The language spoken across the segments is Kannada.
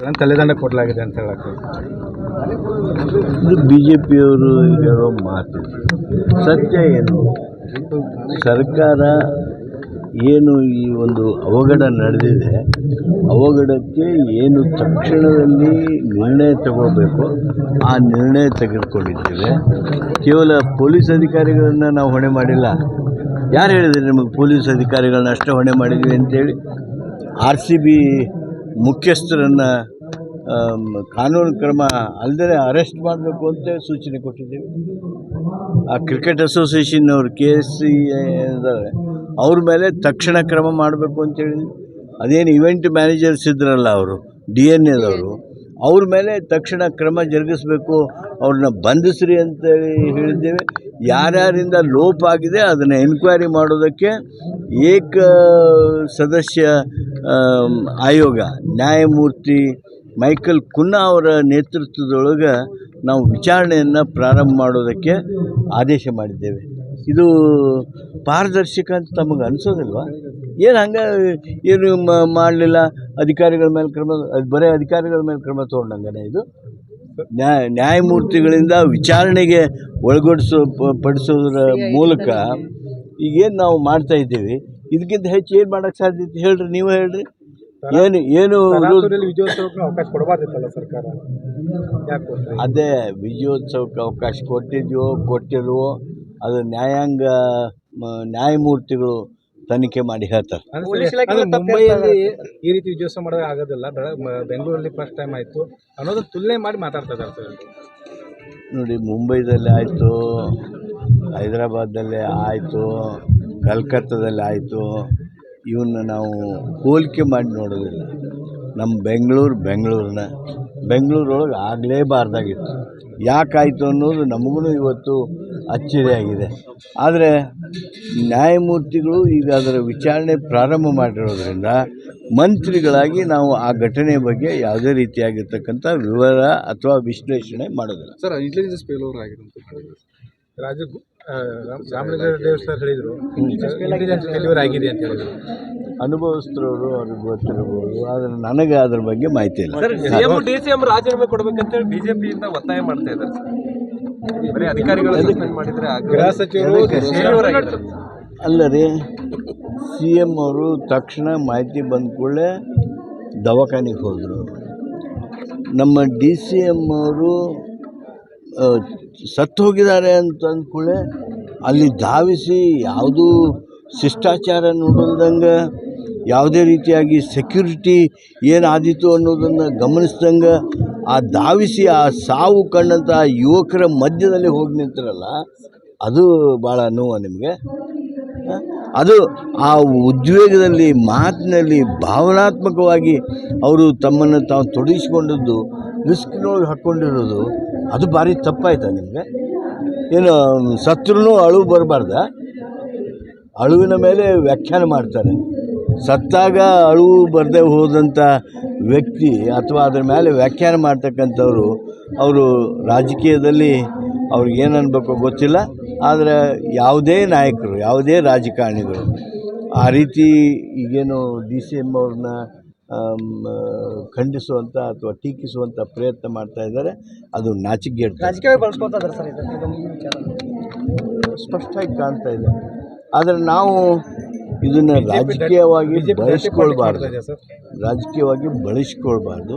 ತಲೆದಂಡ ಕೊಡಲಾಗಿದೆ ಅಂತ ಹೇಳಕ್ಕೆ ಬಿ ಜೆ ಪಿಯವರು ಹೇಳೋ ಮಾತು ಸತ್ಯ ಏನು? ಸರ್ಕಾರ ಏನು ಈ ಒಂದು ಅವಘಡ ನಡೆದಿದೆ, ಅವಘಡಕ್ಕೆ ಏನು ತಕ್ಷಣದಲ್ಲಿ ನಿರ್ಣಯ ತಗೋಬೇಕು ಆ ನಿರ್ಣಯ ತೆಗೆದುಕೊಂಡಿದ್ದೇವೆ. ಕೇವಲ ಪೊಲೀಸ್ ಅಧಿಕಾರಿಗಳನ್ನು ನಾವು ಹೊಣೆ ಮಾಡಿಲ್ಲ. ಯಾರು ಹೇಳಿದ್ರೆ ನಿಮಗೆ ಪೊಲೀಸ್ ಅಧಿಕಾರಿಗಳನ್ನ ಅಷ್ಟೇ ಹೊಣೆ ಮಾಡಿದ್ವಿ ಅಂತೇಳಿ? ಆರ್ ಸಿ ಬಿ ಮುಖ್ಯಸ್ಥರನ್ನು ಕಾನೂನು ಕ್ರಮ ಅಲ್ಲದೆ ಅರೆಸ್ಟ್ ಮಾಡಬೇಕು ಅಂತ ಸೂಚನೆ ಕೊಟ್ಟಿದ್ದೀವಿ. ಆ ಕ್ರಿಕೆಟ್ ಅಸೋಸಿಯೇಷನ್ ಅವರು, ಕೆ ಎಸ್ ಸಿ ಇದ್ದಾರೆ ಅವ್ರ ಮೇಲೆ ತಕ್ಷಣ ಕ್ರಮ ಮಾಡಬೇಕು ಅಂತೇಳಿ ಅದೇನು ಇವೆಂಟ್ ಮ್ಯಾನೇಜರ್ಸ್ ಇದ್ರಲ್ಲ ಅವರು, ಡಿ ಎನ್ ಎದವರು ಅವ್ರ ಮೇಲೆ ತಕ್ಷಣ ಕ್ರಮ ಜರುಗಿಸಬೇಕು, ಅವ್ರನ್ನ ಬಂಧಿಸ್ರಿ ಅಂತೇಳಿ ಹೇಳಿದ್ದೇವೆ. ಯಾರ್ಯಾರಿಂದ ಲೋಪ ಆಗಿದೆ ಅದನ್ನು ಎನ್ಕ್ವೈರಿ ಮಾಡೋದಕ್ಕೆ ಏಕ ಸದಸ್ಯ ಆಯೋಗ, ನ್ಯಾಯಮೂರ್ತಿ ಮೈಕಲ್ ಕುನ್ನಾ ಅವರ ನೇತೃತ್ವದೊಳಗೆ ನಾವು ವಿಚಾರಣೆಯನ್ನು ಪ್ರಾರಂಭ ಮಾಡೋದಕ್ಕೆ ಆದೇಶ ಮಾಡಿದ್ದೇವೆ. ಇದು ಪಾರದರ್ಶಕ ಅಂತ ತಮಗೆ ಅನಿಸೋದಿಲ್ವಾ? ಏನು ಹಂಗೆ ಏನು ಮಾಡಲಿಲ್ಲ? ಅಧಿಕಾರಿಗಳ ಮೇಲೆ ಕ್ರಮ ಅದು ಬರೀ ಅಧಿಕಾರಿಗಳ ಮೇಲೆ ಕ್ರಮ ತೊಗೊಂಡಂಗೆ ಇದು? ನ್ಯಾಯ ನ್ಯಾಯಮೂರ್ತಿಗಳಿಂದ ವಿಚಾರಣೆಗೆ ಒಳಗೊಡಿಸೋ ಪಡಿಸೋದ್ರ ಮೂಲಕ ಈಗೇನು ನಾವು ಮಾಡ್ತಾ ಇದ್ದೀವಿ? ಇದಕ್ಕಿಂತ ಹೆಚ್ಚು ಏನು ಮಾಡೋಕ್ಕೆ ಸಾಧ್ಯತೆ ಹೇಳ್ರಿ ನೀವು ಹೇಳ್ರಿ. ಏನು ಏನು ವಿಜಯೋತ್ಸವಕ್ಕೆ ಅವಕಾಶ ಕೊಡಬಾರ್ದಿತ್ತಲ್ಲ ಸರ್ಕಾರ? ಅದೇ ವಿಜಯೋತ್ಸವಕ್ಕೆ ಅವಕಾಶ ಕೊಟ್ಟಿದ್ಯೋ ಕೊಟ್ಟಿಲ್ವೋ ಅದು ನ್ಯಾಯಾಂಗ ಮ- ನ್ಯಾಯಮೂರ್ತಿಗಳು ತನಿಖೆ ಮಾಡಿ ಹೇಳ್ತಾರೆ. ಮುಂಬೈಯಲ್ಲಿ ಈ ರೀತಿ ವಿಜಯೋತ್ಸವ ಮಾಡೋದು ಆಗೋದಿಲ್ಲ. ಬೆಂಗಳೂರಲ್ಲಿ ಫಸ್ಟ್ ಟೈಮ್ ಆಯಿತು ಅನ್ನೋದು ತುಲನೆ ಮಾಡಿ ಮಾತಾಡ್ತಾ ಇದ್ದಾರೆ ಸರ್. ನೋಡಿ ಮುಂಬೈದಲ್ಲಿ ಆಯಿತು ಹೈದರಾಬಾದಲ್ಲಿ ಆಯಿತು ಕಲ್ಕತ್ತಾದಲ್ಲಿ ಆಯಿತು. ಇವನ್ನ ನಾವು ಹೋಲಿಕೆ ಮಾಡಿ ನೋಡೋದಿಲ್ಲ. ನಮ್ಮ ಬೆಂಗಳೂರು ಬೆಂಗಳೂರನ್ನ ಬೆಂಗಳೂರೊಳಗೆ ಆಗಲೇಬಾರ್ದಾಗಿತ್ತು. ಯಾಕಾಯಿತು ಅನ್ನೋದು ನಮಗೂ ಇವತ್ತು ಅಚ್ಚರಿಯಾಗಿದೆ. ಆದರೆ ನ್ಯಾಯಮೂರ್ತಿಗಳು ಈಗ ಅದರ ವಿಚಾರಣೆ ಪ್ರಾರಂಭ ಮಾಡಿರೋದ್ರಿಂದ ಮಂತ್ರಿಗಳಾಗಿ ನಾವು ಆ ಘಟನೆ ಬಗ್ಗೆ ಯಾವುದೇ ರೀತಿಯಾಗಿರ್ತಕ್ಕಂಥ ವಿವರ ಅಥವಾ ವಿಶ್ಲೇಷಣೆ ಮಾಡೋದಿಲ್ಲ. ಸರ್ ಇಂಟೆಲಿಜೆನ್ಸ್ ಫೇಲ್ಯೂರ್ ಆಗಿದೆ ರಾಜು ರಾಮಲಿಂಗ ರಾಮ್- ರಾಮಲಿಂಗಾರೆಡ್ಡಿ ಸರ್ ಹೇಳಿದ್ರು. ಇಂಟೆಲಿಜೆನ್ಸ್ ಫೇಲ್ಯೂರ್ ಆಗಿದೆ ಅಂತ ಹೇಳಿದ್ರು. ಅನುಭವಿಸ್ತಿರೋರು ಅವ್ರಿಗೆ ಗೊತ್ತಿರಬಹುದು ಆದರೆ ನನಗೆ ಅದ್ರ ಬಗ್ಗೆ ಮಾಹಿತಿ ಇಲ್ಲ. ಸಿಎಂ ಎಂ ರಾಜೀನಾಮೆ ಕೊಡ್ಬೇಕಂತ ಹೇಳಿ ಬಿಜೆಪಿಯಿಂದ ಒತ್ತಾಯ ಮಾಡ್ತಾ ಇದ್ದಾರೆ ಸರ್. ಬರೀ ಅಧಿಕಾರಿಗಳು ಸಸ್ಪೆಂಡ್ ಮಾಡಿದ್ರೆ ಆಗ- ಗೃಹ ಸಚಿವರು ಅಲ್ಲ ರೀ ಸಿ ಎಂ ಅವರು ತಕ್ಷಣ ಮಾಹಿತಿ ಬಂದ ಕೂಡಲೇ ದವಾಖಾನೆಗೆ ಹೋದರು ನಮ್ಮ ಡಿ ಸಿ ಎಂ ಅವರು ಸತ್ತು ಹೋಗಿದ್ದಾರೆ ಅಂತ ಅಂದ್ಕೂಡಲೇ ಅಲ್ಲಿ ಧಾವಿಸಿ ಯಾವುದೂ ಶಿಷ್ಟಾಚಾರ ನೋಡಿದಂಗೆ ಯಾವುದೇ ರೀತಿಯಾಗಿ ಸೆಕ್ಯೂರಿಟಿ ಏನಾದೀತು ಅನ್ನೋದನ್ನು ಗಮನಿಸ್ದಂಗೆ ಆ ಧಾವಿಸಿ ಆ ಸಾವು ಕಂಡಂಥ ಯುವಕರ ಮಧ್ಯದಲ್ಲಿ ಹೋಗಿ ನಿಂತಿರಲ್ಲ, ಅದು ಭಾಳ ನೋವು ನಿಮಗೆ. ಅದು ಆ ಉದ್ವೇಗದಲ್ಲಿ, ಮಾತಿನಲ್ಲಿ, ಭಾವನಾತ್ಮಕವಾಗಿ ಅವರು ತಮ್ಮನ್ನು ತಾವು ತೊಡಗಿಸ್ಕೊಂಡದ್ದು, ರಿಸ್ಕ್ನೊಳಗೆ ಹಾಕ್ಕೊಂಡಿರೋದು ಅದು ಭಾರಿ ತಪ್ಪಾಯ್ತಾ ನಿಮಗೆ? ಏನು ಸತ್ರೂ ಅಳು ಬರಬಾರ್ದ? ಅಳುವಿನ ಮೇಲೆ ವ್ಯಾಖ್ಯಾನ ಮಾಡ್ತಾರೆ. ಸತ್ತಾಗ ಅಳು ಬರದೆ ಹೋದಂಥ ವ್ಯಕ್ತಿ ಅಥವಾ ಅದ್ರ ಮೇಲೆ ವ್ಯಾಖ್ಯಾನ ಮಾಡ್ತಕ್ಕಂಥವ್ರು ಅವರು ರಾಜಕೀಯದಲ್ಲಿ ಅವ್ರಿಗೆ ಏನು ಅನ್ಬೇಕೋ ಗೊತ್ತಿಲ್ಲ ಆದರೆ ಯಾವುದೇ ನಾಯಕರು ಯಾವುದೇ ರಾಜಕಾರಣಿಗಳು ಆ ರೀತಿ ಈಗೇನು ಡಿ ಸಿ ಎಂ ಅವ್ರನ್ನ ಖಂಡಿಸುವಂಥ ಅಥವಾ ಟೀಕಿಸುವಂಥ ಪ್ರಯತ್ನ ಮಾಡ್ತಾ ಇದ್ದಾರೆ ಅದು ನಾಚಿಕೆ ರಾಜಕೀಯ ಬಳಸ್ಕೊತಾ ಇದ್ದಾರೆ ಸರ್ ಇದನ್ನ ಇದನ್ನ. ಸ್ಪಷ್ಟವಾಗಿ ಕಾಣ್ತಾ ಇದೆ. ಆದರೆ ನಾವು ಇದನ್ನು ರಾಜಕೀಯವಾಗಿ ಬಳಸ್ಕೊಳ್ಬಾರ್ದು. ರಾಜಕೀಯವಾಗಿ ಬಳಸ್ಕೊಳ್ಬಾರ್ದು.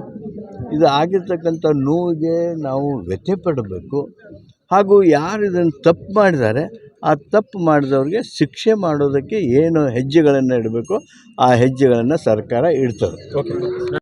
ಇದು ಆಗಿರ್ತಕ್ಕಂಥ ನೋವಿಗೆ ನಾವು ವ್ಯಥೆ ಪಡಬೇಕು. ಹಾಗೂ ಯಾರು ಇದನ್ನು ತಪ್ಪು ಮಾಡಿದ್ದಾರೆ ಆ ತಪ್ಪು ಮಾಡಿದವ್ರಿಗೆ ಶಿಕ್ಷೆ ಮಾಡೋದಕ್ಕೆ ಏನು ಹೆಜ್ಜೆಗಳನ್ನು ಇಡಬೇಕು ಆ ಹೆಜ್ಜೆಗಳನ್ನು ಸರ್ಕಾರ ಇಡ್ತದೆ.